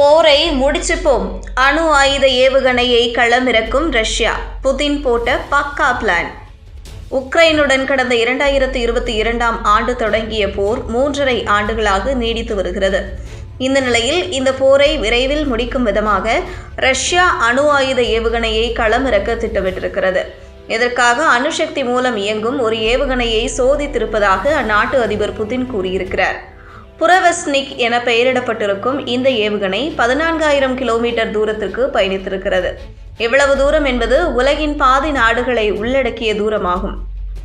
போரை முடிச்சுப்போம். அணு ஆயுத ஏவுகணையை களமிறக்கும் ரஷ்யா. புதின் போட்ட பக்கா பிளான். உக்ரைனுடன் கடந்த இரண்டாயிரத்து இருபத்தி இரண்டாம் ஆண்டு தொடங்கிய போர் மூன்றரை ஆண்டுகளாக நீடித்து வருகிறது. இந்த நிலையில் இந்த போரை விரைவில் முடிக்கும் விதமாக ரஷ்யா அணு ஆயுத ஏவுகணையை களமிறக்க திட்டமிட்டிருக்கிறது. இதற்காக அணுசக்தி மூலம் இயங்கும் ஒரு ஏவுகணையை சோதித்திருப்பதாக அந்நாட்டு அதிபர் புதின் கூறியிருக்கிறார். புரவஸ்னிக் என பெயரிடப்பட்டிருக்கும் இந்த ஏவுகணை பதினான்காயிரம் கிலோமீட்டர் தூரத்திற்கு பயணித்திருக்கிறது. இவ்வளவு தூரம் என்பது உலகின் பாதி நாடுகளை உள்ளடக்கிய தூரமாகும்.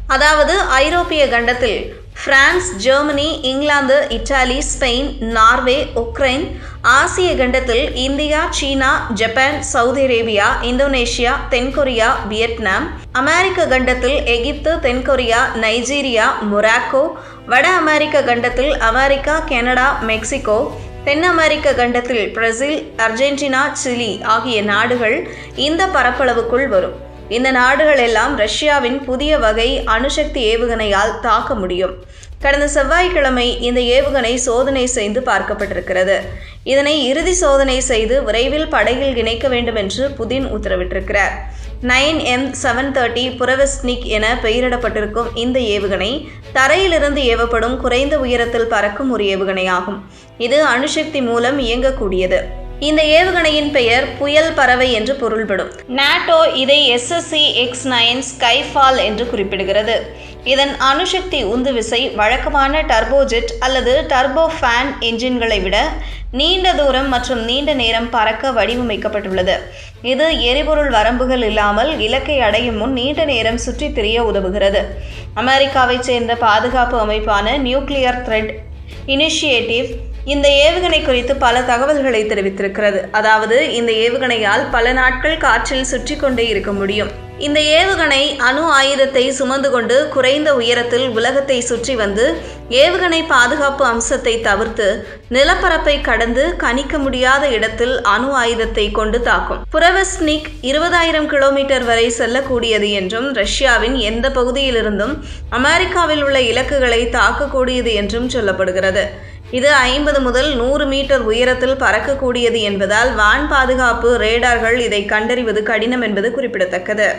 அதாவது ஐரோப்பிய கண்டத்தில் France Germany England Italy Spain Norway Ukraine ஆசிய கண்டத்தில் India China Japan Saudi Arabia Indonesia தென்கொரியா வியட்நாம் அமெரிக்க கண்டத்தில் எகிப்து தென்கொரியா நைஜீரியா மொராக்கோ வட அமெரிக்க கண்டத்தில் அமெரிக்கா கனடா மெக்சிகோ தென் அமெரிக்க கண்டத்தில் பிரேசில் அர்ஜென்டினா சிலி ஆகிய நாடுகள் இந்த பரப்பளவுக்குள் வரும். இந்த நாடுகள் எல்லாம் ரஷ்யாவின் புதிய வகை அணுசக்தி ஏவுகணையால் தாக்க முடியும். கடந்த செவ்வாய்க்கிழமை இந்த ஏவுகணை சோதனை செய்து பார்க்கப்பட்டிருக்கிறது. இதனை இறுதி சோதனை செய்து விரைவில் படையில் இணைக்க வேண்டும் என்று Putin உத்தரவிட்டிருக்கிறார். Nine M seven thirty Burevestnik என பெயரிடப்பட்டிருக்கும் இந்த ஏவுகணை தரையிலிருந்து ஏவப்படும் குறைந்த உயரத்தில் பறக்கும் ஒரு ஏவுகணையாகும். இது அணுசக்தி மூலம் இயங்கக்கூடியது. இந்த ஏவுகணையின் பெயர் புயல் பறவை என்று பொருள்படும். நாட்டோ இதை எஸ்எஸ்சி எக்ஸ் நைன் ஸ்கைஃபால் என்று குறிப்பிடுகிறது. இதன் அணுசக்தி உந்து விசை வழக்கமான டர்போஜெட் அல்லது டர்போ ஃபேன் என்ஜின்களை விட நீண்ட தூரம் மற்றும் நீண்ட நேரம் பறக்க வடிவமைக்கப்பட்டுள்ளது. இது எரிபொருள் வரம்புகள் இல்லாமல் இலக்கை அடையும் முன் நீண்ட நேரம் சுற்றித் திரிய உதவுகிறது. அமெரிக்காவைச் சேர்ந்த பாதுகாப்பு அமைப்பான நியூக்ளியர் த்ரெட் இனிஷியேட்டிவ் இந்த ஏவுகணை குறித்து பல தகவல்களை தெரிவித்திருக்கிறது. அதாவது இந்த ஏவுகணையால் பல நாட்கள் காற்றில் சுற்றி கொண்டே இருக்க முடியும். இந்த ஏவுகணை அணு ஆயுதத்தை சுமந்து கொண்டு குறைந்த உயரத்தில் உலகத்தை சுற்றி வந்து ஏவுகணை பாதுகாப்பு அம்சத்தை தவிர்த்து நிலப்பரப்பை கடந்து கணிக்க முடியாத இடத்தில் அணு ஆயுதத்தை கொண்டு தாக்கும். புரவஸ்னிக் இருபதாயிரம் கிலோமீட்டர் வரை செல்லக்கூடியது என்றும் ரஷ்யாவின் எந்த பகுதியிலிருந்தும் அமெரிக்காவில் உள்ள இலக்குகளை தாக்கக்கூடியது என்றும் சொல்லப்படுகிறது. இது ஐம்பது முதல் நூறு மீட்டர் உயரத்தில் பறக்கக்கூடியது என்பதால் வான் பாதுகாப்பு ரேடார்கள் இதை கண்டறிவது கடினம் என்பது குறிப்பிடத்தக்கது.